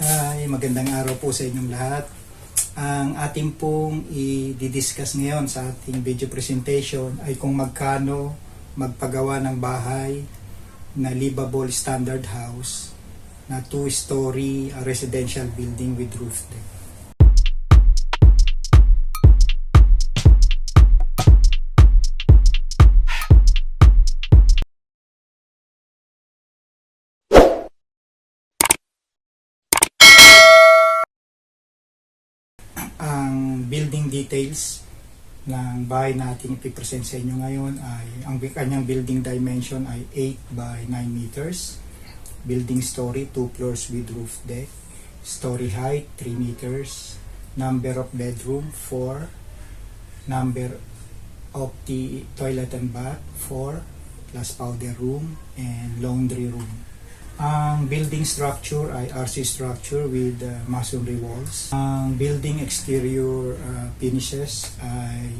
Hi, magandang araw po sa inyong lahat. Ang ating pong i-discuss ngayon sa ating video presentation ay kung magkano magpagawa ng bahay na livable standard house na two-story residential building with roof deck. Details ng bahay natin ipipresent sa inyo ngayon ay ang kanyang building dimension ay 8 by 9 meters. Building story 2 floors with roof deck. Story height 3 meters. Number of bedroom 4. Number of the toilet and bath 4 plus powder room and laundry room. Ang building structure ay RC structure with uh, masonry walls. Ang building exterior uh, finishes ay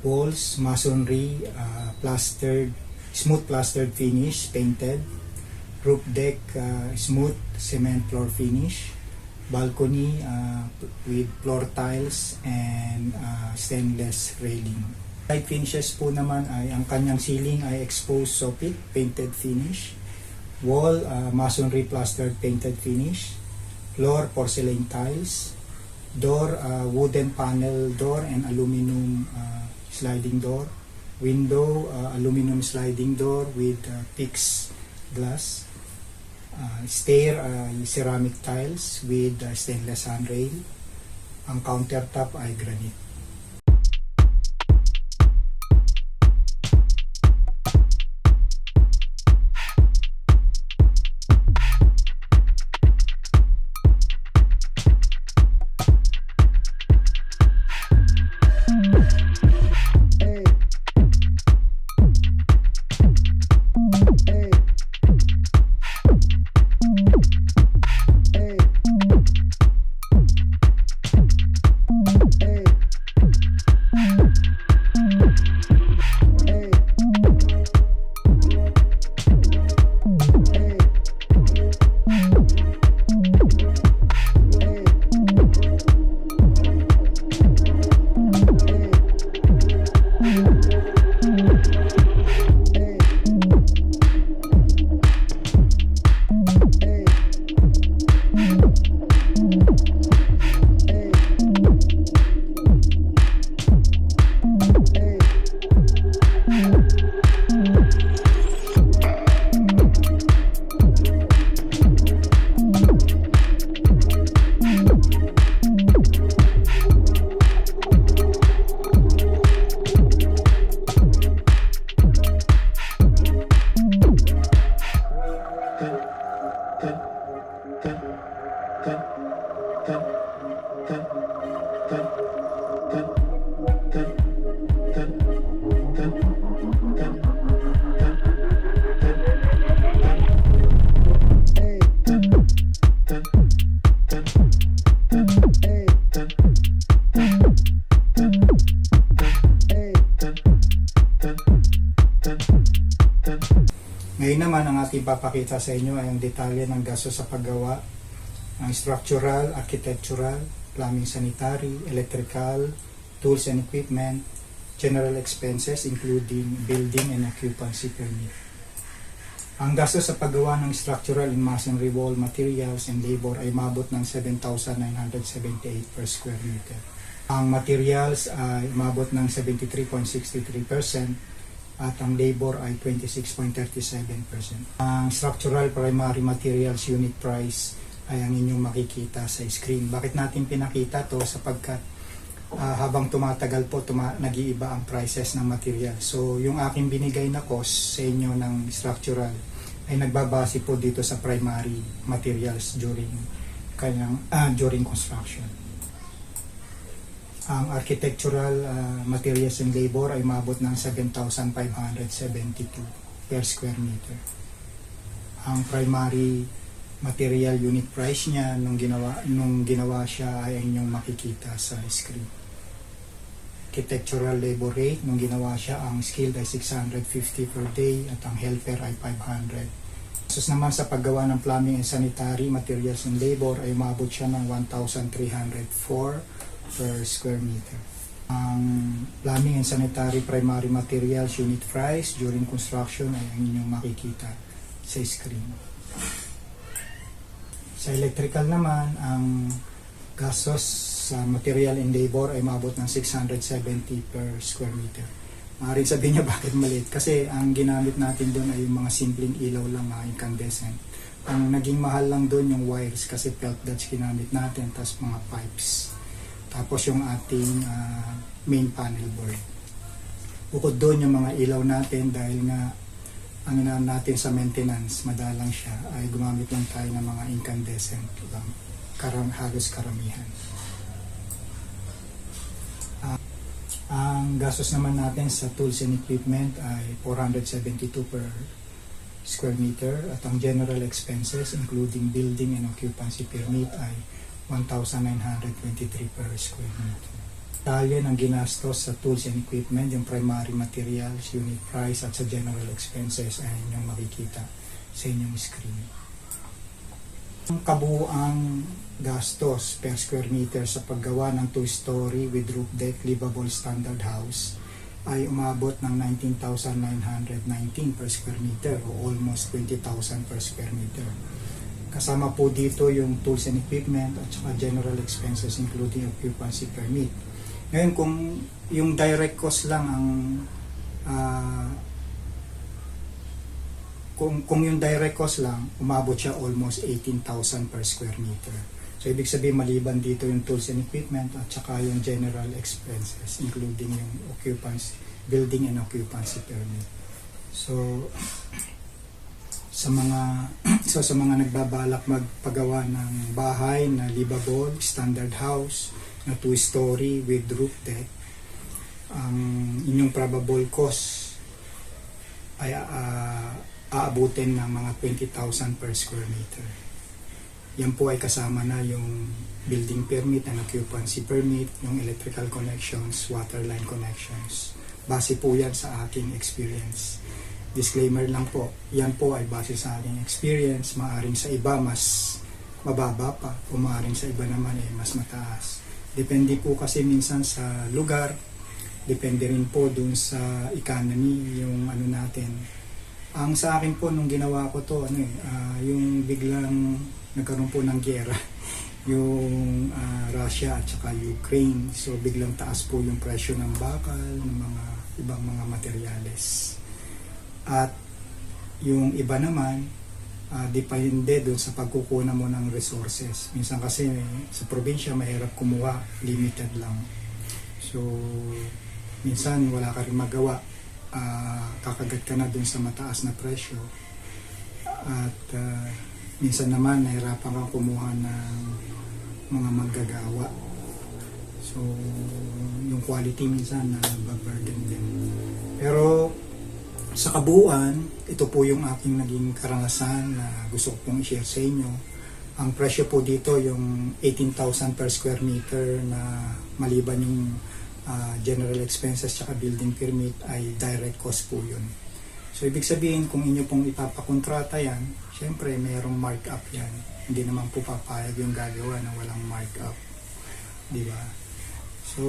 walls, masonry, uh, plastered, smooth plastered finish, painted. Roof deck, uh, smooth cement floor finish. Balcony uh, with floor tiles and uh, stainless railing. Side finishes po naman ay ang kanyang ceiling ay exposed soffit, painted finish wall uh, masonry plastered painted finish floor porcelain tiles door uh, wooden panel door and aluminum uh, sliding door window uh, aluminum sliding door with uh, fixed glass uh, stair uh, ceramic tiles with uh, stainless handrail ang countertop ay granite Ngayon naman ang ating papakita sa inyo ay ang detalye ng gasto sa paggawa ng structural, architectural, plumbing sanitary, electrical, tools and equipment, general expenses including building and occupancy permit. Ang gasto sa paggawa ng structural and masonry wall materials and labor ay mabot ng 7,978 per square meter. Ang materials ay mabot ng 73.63% at ang labor ay 26.37%. Ang structural primary materials unit price ay ang inyong makikita sa screen. Bakit natin pinakita to sapagkat ah, habang tumatagal po tuma- nag-iiba ang prices ng material. So yung aking binigay na cost sa inyo ng structural ay nagbabase po dito sa primary materials during kanyang ah, during construction. Ang architectural ah, materials and labor ay mabot ng 7,572 per square meter. Ang primary material unit price niya nung ginawa nung ginawa siya ay inyong makikita sa screen. Architectural labor rate nung ginawa siya ang skilled ay 650 per day at ang helper ay 500 Sus naman sa paggawa ng plumbing and sanitary materials and labor ay umabot siya ng 1,304 per square meter. Ang plumbing and sanitary primary materials unit price during construction ay ang inyong makikita sa screen. Sa electrical naman, ang gastos sa material and labor ay umabot ng 670 per square meter. Maaaring sabihin niya bakit maliit kasi ang ginamit natin doon ay yung mga simpleng ilaw lang na incandescent. Ang naging mahal lang doon yung wires kasi felt that's ginamit natin tapos mga pipes. Tapos yung ating ah, main panel board. Bukod doon yung mga ilaw natin dahil nga ang inaan natin sa maintenance, madalang siya, ay gumamit lang tayo ng mga incandescent lang. Karam, halos karamihan. Ah, ang gastos naman natin sa tools and equipment ay 472 per square meter at ang general expenses including building and occupancy permit ay 1,923 per square meter. Detalye ng ginastos sa tools and equipment, yung primary materials, unit price at sa general expenses ay inyong makikita sa inyong screen. Ang kabuuang gastos per square meter sa paggawa ng two-story with roof deck livable standard house ay umabot ng 19,919 per square meter o almost 20,000 per square meter. Kasama po dito yung tools and equipment at saka general expenses including occupancy permit. Ngayon kung yung direct cost lang ang ah, kung, kung yung direct cost lang, umabot siya almost 18,000 per square meter. So, ibig sabihin, maliban dito yung tools and equipment at saka yung general expenses, including yung occupancy, building and occupancy permit. So, sa mga so sa mga nagbabalak magpagawa ng bahay na livable, standard house, na two-story with roof deck, ang inyong probable cost ay ah, aabutin ng mga 20,000 per square meter. Yan po ay kasama na yung building permit and occupancy permit, yung electrical connections, water line connections. Base po yan sa aking experience. Disclaimer lang po, yan po ay base sa aking experience. Maaring sa iba mas mababa pa. O maaring sa iba naman ay mas mataas. Depende po kasi minsan sa lugar, depende rin po dun sa economy, yung ano natin, ang sa akin po nung ginawa ko to ano eh ah, yung biglang nagkaroon po ng giyera yung ah, Russia at saka Ukraine. So biglang taas po yung presyo ng bakal ng mga ibang mga materyales at yung iba naman ah, depende doon sa pagkukunan mo ng resources. Minsan kasi sa probinsya mahirap kumuha limited lang. So minsan wala ka rin magawa. Ah, kakagat ka na dun sa mataas na presyo. At ah, minsan naman nahirapan kang kumuha ng mga manggagawa. So yung quality minsan na burden din. Pero sa kabuuan ito po yung aking naging karanasan na gusto ko pong i-share sa inyo ang presyo po dito yung 18,000 per square meter na maliban yung ah, general expenses tsaka building permit ay direct cost po yun. So ibig sabihin kung inyo pong ipapakontrata yan, syempre mayroong markup yan. Hindi naman po papayag yung gagawa na walang markup. Di ba? So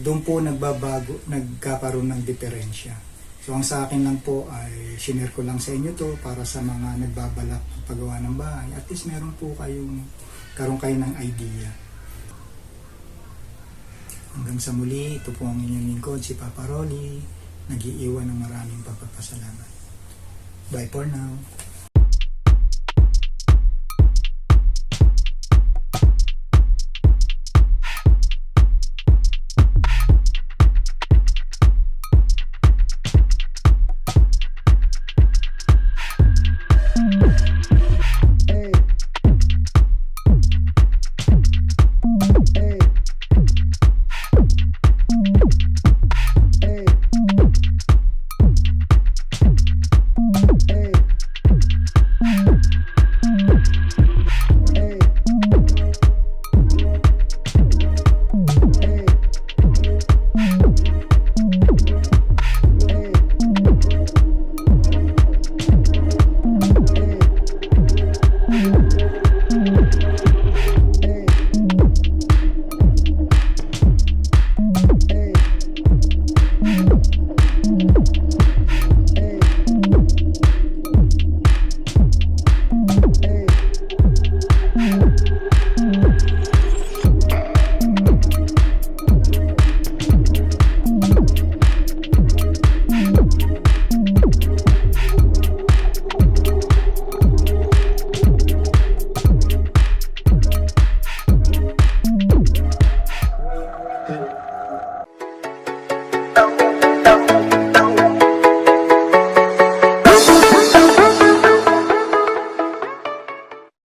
doon po nagbabago, nagkakaroon ng diferensya. So ang sa akin lang po ay shinare ko lang sa inyo to para sa mga nagbabalak paggawa ng bahay. At least meron po kayong karoon kayo ng idea. Hanggang sa muli, ito po ang inyong lingkod, si Papa Rolly, nag-iiwan ng maraming pagpapasalamat. Bye for now.